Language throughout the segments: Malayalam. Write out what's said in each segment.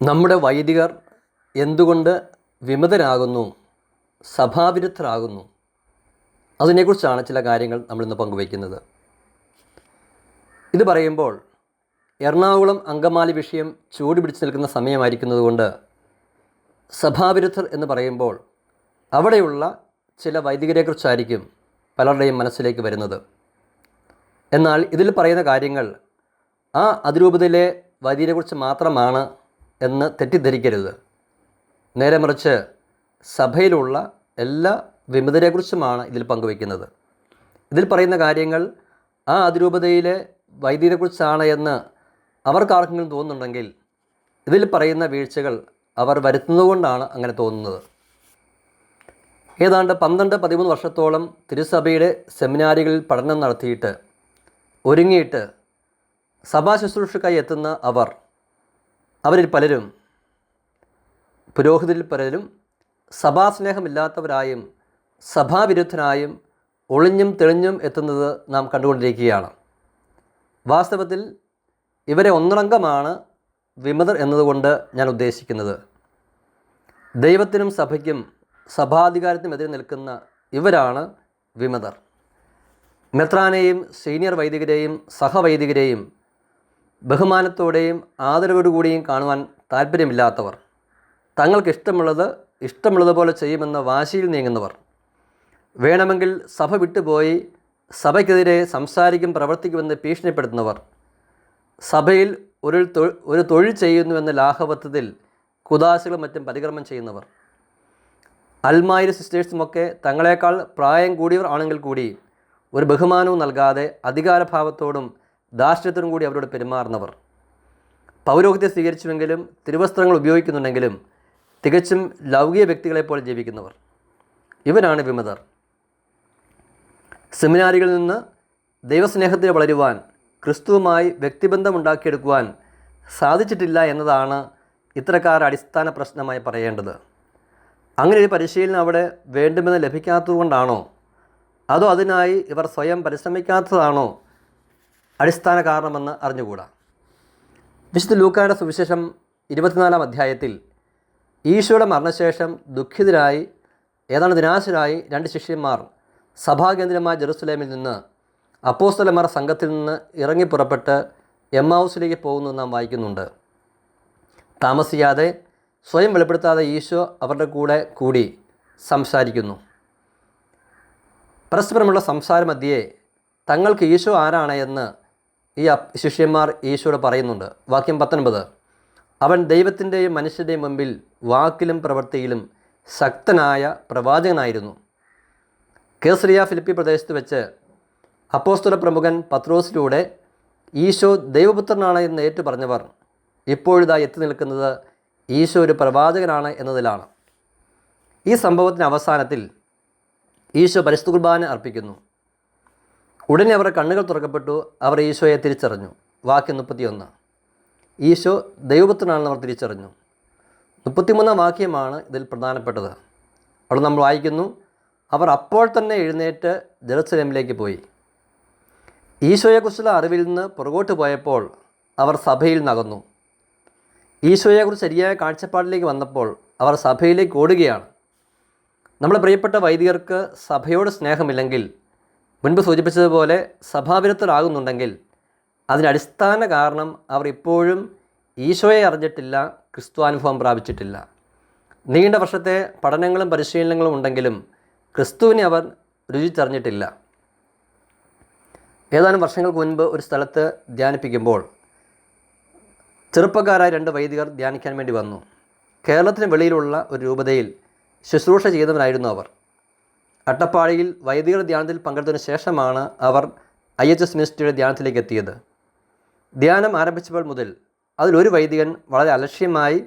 നമ്മുടെ വൈദികർ എന്തുകൊണ്ട് വിമതരാകുന്നു? സഭാവിരുദ്ധരാകുന്നു? അതിനെക്കുറിച്ചാണ് ചില കാര്യങ്ങൾ നമ്മളിന്ന് പങ്കുവയ്ക്കുന്നത്. ഇത് പറയുമ്പോൾ എറണാകുളം അങ്കമാലി വിഷയം ചൂട് പിടിച്ചു നിൽക്കുന്ന സമയമായിരിക്കുന്നതുകൊണ്ട് സഭാവിരുദ്ധർ എന്ന് പറയുമ്പോൾ അവിടെയുള്ള ചില വൈദികരെക്കുറിച്ചായിരിക്കും പലരുടെയും മനസ്സിലേക്ക് വരുന്നത്. എന്നാൽ ഇതിൽ പറയുന്ന കാര്യങ്ങൾ ആ അതിരൂപതയിലെ വൈദികരെക്കുറിച്ച് മാത്രമാണ് എന്ന് തെറ്റിദ്ധരിക്കരുത്. നേരെ മറിച്ച് സഭയിലുള്ള എല്ലാ വിമതരെക്കുറിച്ചുമാണ് ഇതിൽ പങ്കുവയ്ക്കുന്നത്. ഇതിൽ പറയുന്ന കാര്യങ്ങൾ ആ അതിരൂപതയിലെ വൈദികരെക്കുറിച്ചാണ് എന്ന് അവർക്കാർക്കെങ്കിലും തോന്നുന്നുണ്ടെങ്കിൽ ഇതിൽ പറയുന്ന വീഴ്ചകൾ അവർ വരുത്തുന്നതുകൊണ്ടാണ് അങ്ങനെ തോന്നുന്നത്. ഏതാണ്ട് പന്ത്രണ്ട് പതിമൂന്ന് വർഷത്തോളം തിരുസഭയുടെ സെമിനാരികളിൽ പഠനം നടത്തിയിട്ട് ഒരുങ്ങിയിട്ട് സഭാ ശുശ്രൂഷക്കായി എത്തുന്ന അവർ അവരിൽ പലരും പുരോഹിതരിൽ പലരും സഭാസ്നേഹമില്ലാത്തവരായും സഭാവിരുദ്ധനായും ഒളിഞ്ഞും തെളിഞ്ഞും എത്തുന്നത് നാം കണ്ടുകൊണ്ടിരിക്കുകയാണ്. വാസ്തവത്തിൽ ഇവരെ ഒന്നടങ്കമാണ് വിമതർ എന്നതുകൊണ്ട് ഞാൻ ഉദ്ദേശിക്കുന്നത്. ദൈവത്തിനും സഭയ്ക്കും സഭാധികാരത്തിനുമെതിരെ നിൽക്കുന്ന ഇവരാണ് വിമതർ. മെത്രാനെയും സീനിയർ വൈദികരെയും സഹവൈദികരെയും ബഹുമാനത്തോടെയും ആദരവോടുകൂടിയും കാണുവാൻ താല്പര്യമില്ലാത്തവർ തങ്ങൾക്ക് ഇഷ്ടമുള്ളത് ഇഷ്ടമുള്ളതുപോലെ ചെയ്യുമെന്ന വാശിയിൽ നീങ്ങുന്നവർ വേണമെങ്കിൽ സഭ വിട്ടുപോയി സഭയ്ക്കെതിരെ സംസാരിക്കും പ്രവർത്തിക്കുമെന്ന് ഭീഷണിപ്പെടുത്തുന്നവർ സഭയിൽ ഒരു ഒരു തൊഴിൽ ചെയ്യുന്നുവെന്ന ലാഘവത്വത്തിൽ കുദാശകളും മറ്റും പരിക്രമം ചെയ്യുന്നവർ. അൽമായിര സിസ്റ്റേഴ്സുമൊക്കെ തങ്ങളെക്കാൾ പ്രായം കൂടിയവർ ആണെങ്കിൽ കൂടി ഒരു ബഹുമാനവും നൽകാതെ അധികാരഭാവത്തോടും ധാർഷ്ട്യത്തോടും കൂടി അവരോട് പെരുമാറുന്നവർ. പൗരോഹിത്യം സ്വീകരിച്ചുവെങ്കിലും തിരുവസ്ത്രങ്ങൾ ഉപയോഗിക്കുന്നുണ്ടെങ്കിലും തികച്ചും ലൗകിക വ്യക്തികളെപ്പോലെ ജീവിക്കുന്നവർ. ഇവരാണ് വിമതർ. സെമിനാരികളിൽ നിന്ന് ദൈവസ്നേഹത്തിൽ വളരുവാൻ ക്രിസ്തുവുമായി വ്യക്തിബന്ധമുണ്ടാക്കിയെടുക്കുവാൻ സാധിച്ചിട്ടില്ല എന്നതാണ് ഇത്തരക്കാർ അടിസ്ഥാന പ്രശ്നമായി പറയേണ്ടത്. അങ്ങനെ ഒരു പരിശീലനം അവിടെ വേണ്ടുമെന്ന് ലഭിക്കാത്തതുകൊണ്ടാണോ? അതോ അതിനായി ഇവർ സ്വയം പരിശ്രമിക്കാത്തതാണോ? അടിസ്ഥാന കാരണമെന്ന് അറിഞ്ഞുകൂടാ? വിശുദ്ധ ലൂക്കായുടെ സുവിശേഷം ഇരുപത്തിനാലാം അധ്യായത്തിൽ ഈശോയുടെ മരണശേഷം ദുഃഖിതരായി ഏതാണ്ട് ദിനാശരായി രണ്ട് ശിഷ്യന്മാർ സഭാകേന്ദ്രമായ ജെറുസലേമിൽ നിന്ന് അപ്പോസ്തലന്മാർ സംഘത്തിൽ നിന്ന് ഇറങ്ങി പുറപ്പെട്ട് എമ്മാവൂസിലേക്ക് പോകുന്നു നാം വായിക്കുന്നുണ്ട്. താമസിയാതെ സ്വയം വെളിപ്പെടുത്താതെ ഈശോ അവരുടെ കൂടെ കൂടി സംസാരിക്കുന്നു. പരസ്പരമുള്ള സംസാരമധ്യേ തങ്ങൾക്ക് ഈശോ ആരാണ് എന്ന് ഈ ശിഷ്യന്മാർ ഈശോട് പറയുന്നുണ്ട്. വാക്യം പത്തൊൻപത്. അവൻ ദൈവത്തിന്റെയും മനുഷ്യന്റെയും മുമ്പിൽ വാക്കിലും പ്രവൃത്തിയിലും ശക്തനായ പ്രവാചകനായിരുന്നു. കേസറിയ ഫിലിപ്പി പ്രദേശത്ത് വെച്ച് അപ്പോസ്തല പ്രമുഖൻ പത്രോസിലൂടെ ഈശോ ദൈവപുത്രനാണ് എന്ന് ഏറ്റു പറഞ്ഞവർ ഇപ്പോഴിതാ എത്തി നിൽക്കുന്നത് ഈശോ ഒരു പ്രവാചകനാണ് എന്നതിലാണ്. ഈ സംഭവത്തിന് അവസാനത്തിൽ ഈശോ പരിശുദ്ധ കുർബാന അർപ്പിക്കുന്നു. ഉടനെ അവരുടെ കണ്ണുകൾ തുറക്കപ്പെട്ടു. അവർ ഈശോയെ തിരിച്ചറിഞ്ഞു. വാക്യം മുപ്പത്തിയൊന്ന്. ഈശോ ദൈവപുത്രനാണെന്ന് അവർ തിരിച്ചറിഞ്ഞു. മുപ്പത്തിമൂന്നാം വാക്യമാണ് ഇതിൽ പ്രധാനപ്പെട്ടത്. അവിടെ നമ്മൾ വായിക്കുന്നു അവർ അപ്പോൾ തന്നെ എഴുന്നേറ്റ് ജെറുസലേമിലേക്ക് പോയി. ഈശോയെക്കുറിച്ചുള്ള അറിവിൽ നിന്ന് പുറകോട്ട് പോയപ്പോൾ അവർ സഭയിൽ നകന്നു. ഈശോയെക്കുറിച്ച് ശരിയായ കാഴ്ചപ്പാടിലേക്ക് വന്നപ്പോൾ അവർ സഭയിലേക്ക് ഓടുകയാണ്. നമ്മുടെ പ്രിയപ്പെട്ട വൈദികർക്ക് സഭയോട് സ്നേഹമില്ലെങ്കിൽ മുൻപ് സൂചിപ്പിച്ചതുപോലെ സഭാവിരുദ്ധരാകുന്നുണ്ടെങ്കിൽ അതിന് അടിസ്ഥാന കാരണം അവർ ഇപ്പോഴും ഈശോയെ അറിഞ്ഞിട്ടില്ല ക്രിസ്തുവാനുഭവം പ്രാപിച്ചിട്ടില്ല. നീണ്ട വർഷത്തെ പഠനങ്ങളും പരിശീലനങ്ങളും ഉണ്ടെങ്കിലും ക്രിസ്തുവിനെ അവർ രുചിച്ചറിഞ്ഞിട്ടില്ല. ഏതാനും വർഷങ്ങൾക്ക് മുൻപ് ഒരു സ്ഥലത്ത് ധ്യാനിപ്പിക്കുമ്പോൾ ചെറുപ്പക്കാരായ രണ്ട് വൈദികർ ധ്യാനിക്കാൻ വേണ്ടി വന്നു. കേരളത്തിന് വെളിയിലുള്ള ഒരു രൂപതയിൽ ശുശ്രൂഷ ചെയ്തവരായിരുന്നു അവർ. അട്ടപ്പാടിയിൽ വൈദികർ ധ്യാനത്തിൽ പങ്കെടുത്തതിന് ശേഷമാണ് അവർ ഐ എച്ച് എസ് മിനിസ്ട്രിയുടെ ധ്യാനത്തിലേക്ക് എത്തിയത്. ധ്യാനം ആരംഭിച്ചപ്പോൾ മുതൽ അതിലൊരു വൈദികൻ വളരെ അലക്ഷ്യമായി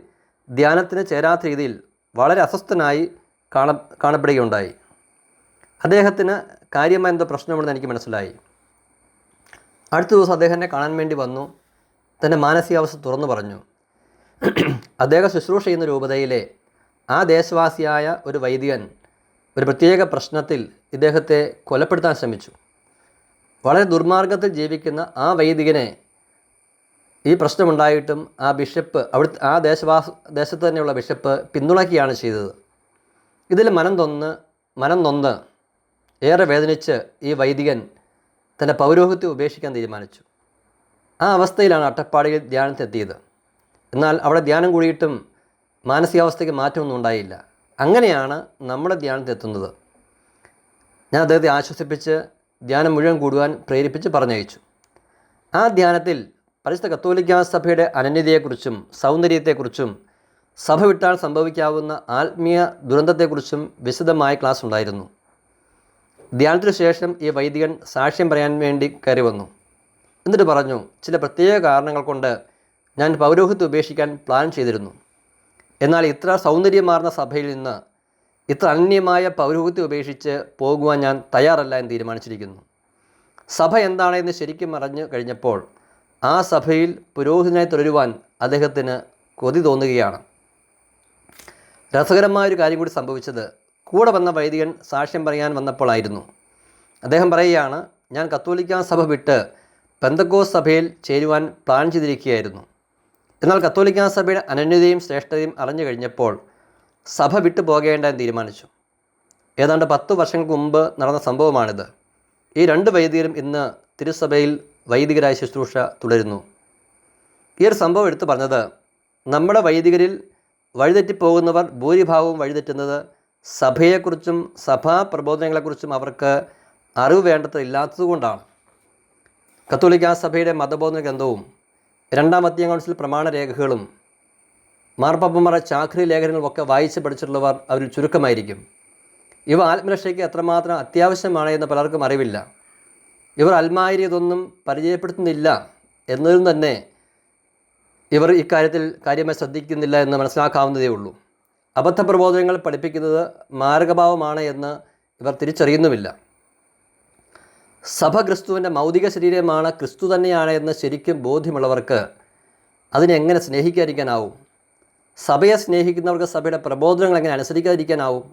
ധ്യാനത്തിന് ചേരാത്ത രീതിയിൽ വളരെ അസ്വസ്ഥനായി കാണ കാണപ്പെടുകയുണ്ടായി. അദ്ദേഹത്തിന് കാര്യമായ എന്തോ പ്രശ്നമുണ്ടെന്ന് എനിക്ക് മനസ്സിലായി. അടുത്ത ദിവസം അദ്ദേഹത്തെ കാണാൻ വേണ്ടി വന്നു. തന്റെ മാനസികാവസ്ഥ തുറന്നു പറഞ്ഞു. അദ്ദേഹം ശുശ്രൂഷ ചെയ്യുന്ന രൂപതയിലെ ആ ദേശവാസിയായ ഒരു വൈദികൻ ഒരു പ്രത്യേക പ്രശ്നത്തിൽ ഇദ്ദേഹത്തെ കൊലപ്പെടുത്താൻ ശ്രമിച്ചു. വളരെ ദുർമാർഗത്തിൽ ജീവിക്കുന്ന ആ വൈദികനെ ഈ പ്രശ്നമുണ്ടായിട്ടും ആ ബിഷപ്പ് അവിടുത്തെ ആ ദേശവാസ ദേശത്ത് തന്നെയുള്ള ബിഷപ്പ് പിന്തുണയ്ക്കുകയാണ് ചെയ്തത്. ഇതിൽ മനം തൊന്ന് മനം നൊന്ന് ഏറെ വേദനിച്ച് ഈ വൈദികൻ തന്റെ പൗരോഹിത്യം ഉപേക്ഷിക്കാൻ തീരുമാനിച്ചു. ആ അവസ്ഥയിലാണ് അട്ടപ്പാടിയിൽ ധ്യാനത്തെത്തിയത് എന്നാൽ അവിടെ ധ്യാനം കൂടിയിട്ടും മാനസികാവസ്ഥയ്ക്ക് മാറ്റമൊന്നും ഉണ്ടായില്ല. അങ്ങനെയാണ് നമ്മുടെ ധ്യാനത്തെത്തുന്നത് ഞാൻ അദ്ദേഹത്തെ ആശ്വസിപ്പിച്ച് ധ്യാനം മുഴുവൻ കൂടുവാൻ പ്രേരിപ്പിച്ച് പറഞ്ഞയച്ചു. ആ ധ്യാനത്തിൽ പരിശുദ്ധ കത്തോലിക്ക സഭയുടെ അനന്യതയെക്കുറിച്ചും സൗന്ദര്യത്തെക്കുറിച്ചും സഭ വിട്ടാൽ സംഭവിക്കാവുന്ന ആത്മീയ ദുരന്തത്തെക്കുറിച്ചും വിശദമായ ക്ലാസ് ഉണ്ടായിരുന്നു. ധ്യാനത്തിനു ശേഷം ഈ വൈദികൻ സാക്ഷ്യം പറയാൻ വേണ്ടി കയറി വന്നു. എന്നിട്ട് പറഞ്ഞു ചില പ്രത്യേക കാരണങ്ങൾ കൊണ്ട് ഞാൻ പൗരോഹിത്യം ഉപേക്ഷിക്കാൻ പ്ലാൻ ചെയ്തിരുന്നു. എന്നാൽ ഇത്ര സൗന്ദര്യമാർന്ന സഭയിൽ നിന്ന് ഇത്ര അന്യമായ പൗരോഹിത്യം ഉപേക്ഷിച്ച് പോകുവാൻ ഞാൻ തയ്യാറല്ല എന്ന് തീരുമാനിച്ചിരിക്കുന്നു. സഭ എന്താണെന്ന് ശരിക്കും അറിഞ്ഞു കഴിഞ്ഞപ്പോൾ ആ സഭയിൽ പുരോഹിതനായി തുടരുവാൻ അദ്ദേഹത്തിന് കൊതി തോന്നുകയാണ്. രസകരമായ ഒരു കാര്യം കൂടി സംഭവിച്ചത് കൂടെ വന്ന വൈദികൻ സാക്ഷ്യം പറയാൻ വന്നപ്പോഴായിരുന്നു അദ്ദേഹം പറയുകയാണ് ഞാൻ കത്തോലിക്ക സഭ വിട്ട് പെന്തക്കോസ് സഭയിൽ ചേരുവാൻ പ്ലാൻ ചെയ്തിരിക്കുകയായിരുന്നു. എന്നാൽ കത്തോലിക്കാ സഭയുടെ അനന്യതയും ശ്രേഷ്ഠതയും അറിഞ്ഞു കഴിഞ്ഞപ്പോൾ സഭ വിട്ടു പോകേണ്ട എന്ന് തീരുമാനിച്ചു. ഏതാണ്ട് പത്ത് വർഷങ്ങൾക്ക് മുമ്പ് നടന്ന സംഭവമാണിത്. ഈ രണ്ട് വൈദികരും ഇന്ന് തിരുസഭയിൽ വൈദികരായ ശുശ്രൂഷ തുടരുന്നു. ഈ ഒരു സംഭവം എടുത്തു പറഞ്ഞത് നമ്മുടെ വൈദികരിൽ വഴിതെറ്റിപ്പോകുന്നവർ ഭൂരിഭാഗവും വഴിതെറ്റുന്നത് സഭയെക്കുറിച്ചും സഭാ പ്രബോധനങ്ങളെക്കുറിച്ചും അവർക്ക് അറിവ് വേണ്ടത്ര ഇല്ലാത്തതുകൊണ്ടാണ്. കത്തോലിക്ക സഭയുടെ മതബോധന ഗ്രന്ഥവും രണ്ടാം അധ്യയ കൗൺസിൽ പ്രമാണരേഖകളും മാർപ്പാപ്പന്മാരുടെ ചാക്രി ലേഖനങ്ങളുമൊക്കെ വായിച്ച് പഠിച്ചിട്ടുള്ളവർ അവരിൽ ചുരുക്കമായിരിക്കും. ഇവ ആത്മരക്ഷയ്ക്ക് എത്രമാത്രം അത്യാവശ്യമാണ് എന്ന് പലർക്കും അറിവില്ല. ഇവർ അൽമാരിയതൊന്നും പരിചയപ്പെടുത്തുന്നില്ല എന്നതും തന്നെ ഇവർ ഇക്കാര്യത്തിൽ കാര്യമായി ശ്രദ്ധിക്കുന്നില്ല എന്ന് മനസ്സിലാക്കാവുന്നതേ ഉള്ളൂ. അബദ്ധ പ്രബോധനങ്ങൾ പഠിപ്പിക്കുന്നത് മാരകഭാവമാണ് എന്ന് ഇവർ തിരിച്ചറിയുന്നുമില്ല. സഭ ക്രിസ്തുവിന്റെ മൗതിക ശരീരമാണ് ക്രിസ്തു തന്നെയാണ് എന്ന് ശരിക്കും ബോധ്യമുള്ളവർക്ക് അതിനെങ്ങനെ സ്നേഹിക്കാതിരിക്കാനാവും? സഭയെ സ്നേഹിക്കുന്നവർക്ക് സഭയുടെ പ്രബോധനങ്ങൾ എങ്ങനെ അനുസരിക്കാതിരിക്കാനാവും?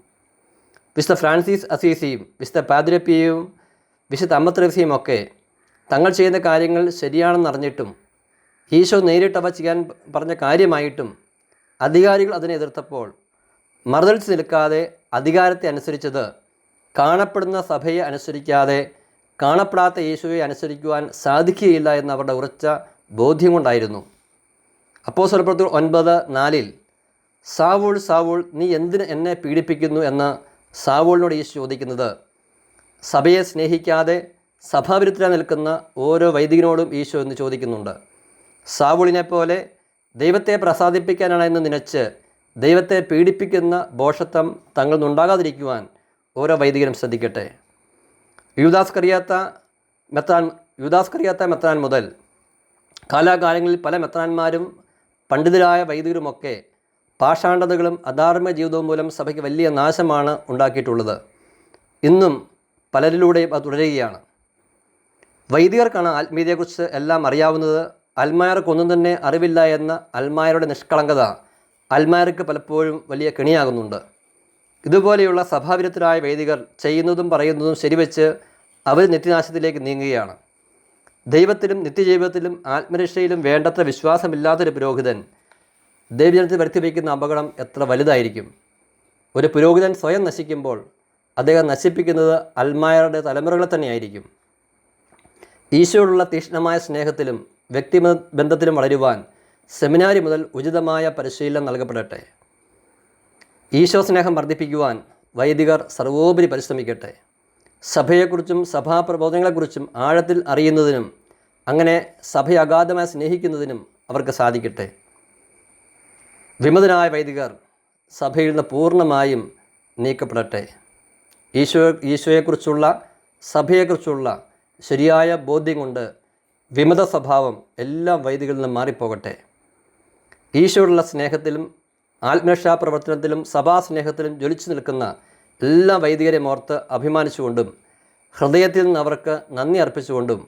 വിശുദ്ധ ഫ്രാൻസിസ് അസീസിയും വിശുദ്ധ പാതിരപ്പിയും വിശുദ്ധ അമ്മത്രസിയും ഒക്കെ തങ്ങൾ ചെയ്യുന്ന കാര്യങ്ങൾ ശരിയാണെന്നറിഞ്ഞിട്ടും ഈശോ നേരിട്ടവ ചെയ്യാൻ പറഞ്ഞ കാര്യമായിട്ടും അധികാരികൾ അതിനെ എതിർത്തപ്പോൾ മറുതളിച്ച് നിൽക്കാതെ അധികാരത്തെ അനുസരിച്ചത് കാണപ്പെടുന്ന സഭയെ അനുസരിക്കാതെ കാണപ്പെടാത്ത യേശുവെ അനുസരിക്കുവാൻ സാധിക്കുകയില്ല എന്ന അവരുടെ ഉറച്ച ബോധ്യം കൊണ്ടായിരുന്നു അപ്പോൾ സ്വലപ്രത്തിൽ ഒൻപത് നാലിൽ സാവൂൾ സാവൂൾ നീ എന്തിന് എന്നെ പീഡിപ്പിക്കുന്നു? എന്ന് സാവൂളിനോട് യേശു ചോദിക്കുന്നത്. സഭയെ സ്നേഹിക്കാതെ സഭാവിരുദ്ധരായി നിൽക്കുന്ന ഓരോ വൈദികനോടും ഈശോ എന്ന് ചോദിക്കുന്നുണ്ട്. സാവൂളിനെ പോലെ ദൈവത്തെ പ്രസാദിപ്പിക്കാനാണ് എന്ന് നിനച്ച് ദൈവത്തെ പീഡിപ്പിക്കുന്ന ബോഷത്വം തങ്ങളിൽ നിന്നുണ്ടാകാതിരിക്കുവാൻ ഓരോ വൈദികരും ശ്രദ്ധിക്കട്ടെ. യൂദാസ് കറിയാത്ത മെത്രാൻ യൂദാസ് കറിയാത്ത മെത്രാൻ മുതൽ കാലാകാലങ്ങളിൽ പല മെത്രാന്മാരും പണ്ഡിതരായ വൈദികരുമൊക്കെ പാഷാണ്ഡതകളും അധാർമ്മ ജീവിതവും മൂലം സഭയ്ക്ക് വലിയ നാശമാണ് ഉണ്ടാക്കിയിട്ടുള്ളത്. ഇന്നും പലരിലൂടെയും അത് തുടരുകയാണ്. വൈദികർക്കാണ് ആത്മീയതയെക്കുറിച്ച് എല്ലാം അറിയാവുന്നത്. അൽമായർക്കൊന്നും തന്നെ അറിവില്ല എന്ന അൽമായരുടെ നിഷ്കളങ്കത അൽമായർക്ക് പലപ്പോഴും വലിയ കെണിയാകുന്നുണ്ട്. ഇതുപോലെയുള്ള സഭാവിരുദ്ധരായ വൈദികർ ചെയ്യുന്നതും പറയുന്നതും ശരിവെച്ച് അവർ നിത്യനാശത്തിലേക്ക് നീങ്ങുകയാണ്. ദൈവത്തിലും നിത്യജീവിതത്തിലും ആത്മരക്ഷയിലും വേണ്ടത്ര വിശ്വാസമില്ലാത്തൊരു പുരോഹിതൻ ദൈവജനത്തിൽ വരുത്തി വയ്ക്കുന്ന അപകടം എത്ര വലുതായിരിക്കും? ഒരു പുരോഹിതൻ സ്വയം നശിക്കുമ്പോൾ അദ്ദേഹം നശിപ്പിക്കുന്നത് അൽമായരുടെ തലമുറകളെ തന്നെയായിരിക്കും. ഈശോയോടുള്ള തീക്ഷ്ണമായ സ്നേഹത്തിലും വ്യക്തി ബന്ധത്തിലും വളരുവാൻ സെമിനാരി മുതൽ ഉചിതമായ പരിശീലനം നൽകപ്പെടട്ടെ. ഈശോ സ്നേഹം വർദ്ധിപ്പിക്കുവാൻ വൈദികർ സർവോപരി പരിശ്രമിക്കട്ടെ. സഭയെക്കുറിച്ചും സഭാപ്രബോധനങ്ങളെക്കുറിച്ചും ആഴത്തിൽ അറിയുന്നതിനും അങ്ങനെ സഭയെ അഗാധമായി സ്നേഹിക്കുന്നതിനും അവർക്ക് സാധിക്കട്ടെ. വിമതനായ വൈദികർ സഭയിൽ നിന്ന് പൂർണമായും നീക്കപ്പെടട്ടെ. ഈശോ ഈശോയെക്കുറിച്ചുള്ള സഭയെക്കുറിച്ചുള്ള ശരിയായ ബോധ്യം കൊണ്ട് വിമത സ്വഭാവം എല്ലാ വൈദികളിൽ നിന്നും മാറിപ്പോകട്ടെ. ഈശോയുള്ള സ്നേഹത്തിലും ആത്മരക്ഷാ പ്രവർത്തനത്തിലും സഭാസ്നേഹത്തിലും ജ്വലിച്ചു നിൽക്കുന്ന എല്ലാ വൈദികരെയും ഓർത്ത് അഭിമാനിച്ചുകൊണ്ടും ഹൃദയത്തിൽ നിന്ന് അവർക്ക് നന്ദി അർപ്പിച്ചുകൊണ്ടും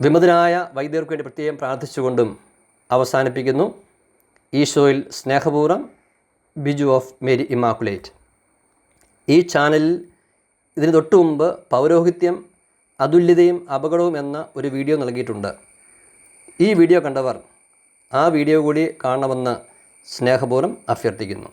വിമതനായ വൈദികർക്ക് വേണ്ടി പ്രത്യേകം പ്രാർത്ഥിച്ചുകൊണ്ടും അവസാനിപ്പിക്കുന്നു. ഈശോയിൽ സ്നേഹപൂർവം ബിജു ഓഫ് മേരി ഇമാക്കുലേറ്റ് ഈ ചാനലിൽ ഇതിന് തൊട്ടു മുമ്പ് പൗരോഹിത്യം അതുല്യതയും അപകടവും എന്ന ഒരു വീഡിയോ നൽകിയിട്ടുണ്ട്. ഈ വീഡിയോ കണ്ടവർ ആ വീഡിയോ കൂടി കാണണമെന്ന് സ്നേഹപൂർവം അഭ്യർത്ഥിക്കുന്നു.